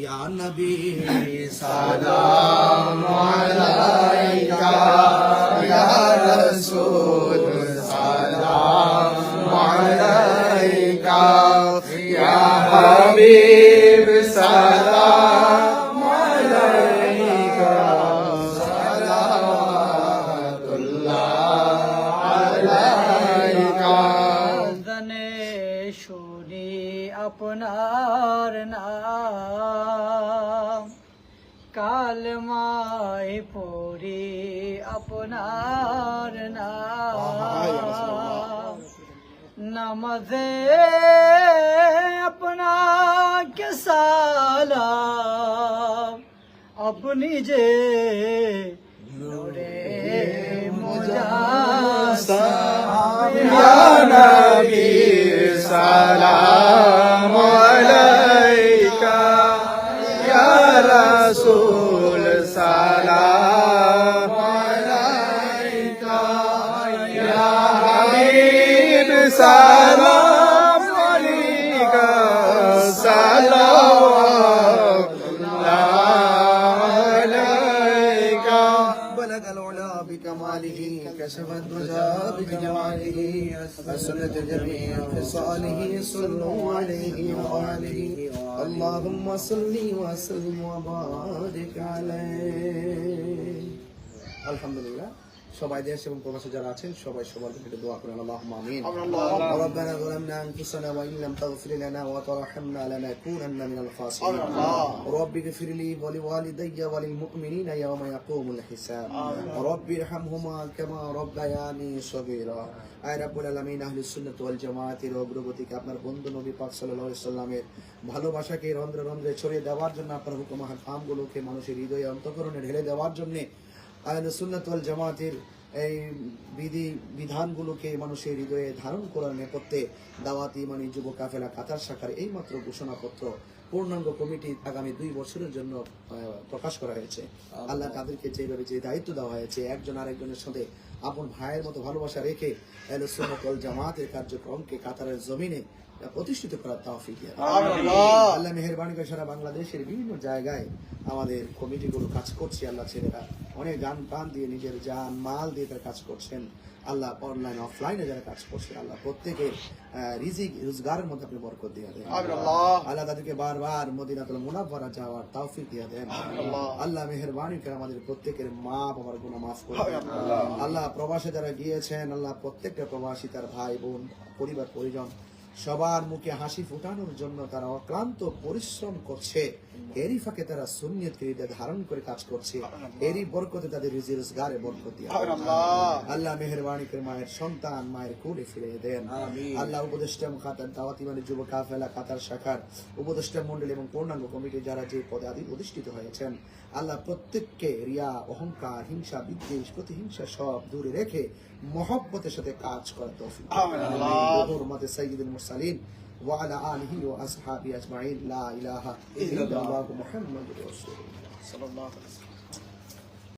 ইয়া নবী সালাম আলাইকা ইয়া রাসূল সালাম আলাইকা ইয়া হাবিব। শুনি আপনার নাম। কালমায় পড়ি আপনার নাম। নামাজে আপনাকে সালাম। আপনি যে নূরে মুজাসসাম ইয়া সালাম আলাইকা بكماله كشف الدجى بجماله أسنت جميع خصاله صلوا عليه وآله. اللهم صل وسلم وبارك عليه. الحمد لله. সবাই দেশ এবং প্রবাসী যারা আছেন সবাই সবার জন্য দোয়া করেন আল্লাহুম্মা আমিন ربنا ظلمنا انفسنا وان لم تغفر لنا وترحمنا لنكونن من الخاسرين رب اغفر لي ولوالدي وللمؤمنين يوم يقوم الحساب رب ارحمهما كما ربياني صغيرا আয় রাব্বুল আলামিন আহলুস সুন্নাত ওয়াল জামায়াতের অগ্রগতিকে আপনার বন্ধু নবী পাক সাল্লাল্লাহু আলাইহি সাল্লামের ভালোবাসাকে রন্ধ্রে রন্ধ্রে ছড়িয়ে দেওয়ার জন্য আপনার হুকুম আমগুলোকে মানুষের হৃদয়ে অন্তঃকরণে ঢেলে দেওয়ার জন্য আহলে সুন্নাত জামাতের এই বিধি বিধানগুলোকে মানুষের হৃদয়ে ধারণ করার নেপথ্যে দাওয়াতি মানে যুব কাফেলা কাতার শাখার এই মাত্র ঘোষণাপত্র পূর্ণাঙ্গ কমিটি আগামী দুই বছরের জন্য প্রকাশ করা হয়েছে। আল্লাহ তাদেরকে যেভাবে যে দায়িত্ব দেওয়া হয়েছে একজন আরেকজনের সাথে আপন ভাইয়ের মতো ভালোবাসা রেখে আহলে জামাতের কার্যক্রমকে কাতারের জমিনে প্রতিষ্ঠিত করার দান। আল্লাহ মেহরবানি করে সারা বাংলাদেশের বিভিন্ন জায়গায় আমাদের কমিটিগুলো কাজ করছে আল্লাহ ছেলেরা। অনেক গান প্রাণ দিয়ে নিজের জান মাল দিয়ে তারা কাজ করছেন আল্লাহ অনলাইন অফলাইনে যারা কাজ করছেন আল্লাহ প্রত্যেকের রিজিক রোজগারের মধ্যে আপনি বরকত দিয়ে দেন। আল্লাহ। তাদেরকে বারবার মদিনাতুল মুনাফারা যাওয়ার তৌফিক দিয়ে দেন। আল্লাহ। মেহরবানি করে আমাদের প্রত্যেকের মা বাবার গুনাহ মাফ করে আল্লাহ প্রবাসে যারা গিয়েছেন আল্লাহ প্রত্যেকটা প্রবাসী তার ভাই বোন পরিবার পরিজন সবার মুখে হাসি ফুটানোর জন্য তারা অক্লান্ত পরিশ্রম করছে। এরই ফাঁকে তারা সুন্নিয়তকে হৃদয়ে ধারণ করে কাজ করছে। এরই বরকতে তাদের রিজি রোজগারে বরকত আল্লাহ মেহরবানি করে মায়ের সন্তান মায়ের কোলে ফিরে দেন। আল্লাহ উপদেষ্টা খাতার দাওয়াতি মানে যুব কাফেলা কাতার শাখার উপদেষ্টা মন্ডল এবং পূর্ণাঙ্গ কমিটি যারা যে পদে আদি প্রতিষ্ঠিত হয়েছেন আল্লাহ প্রত্যেককে রিয়া অহংকার হিংসা বিদ্বেষ প্রতিহিংসা সব দূরে রেখে মহব্বতের সাথে কাজ করা তৌফিক হুরমাতে সাইয়্যিদুল المرسلين وعلى آله وأصحابه أجمعين. لا إله إلا الله. محمد رسول الله. صلى الله عليه وسلم.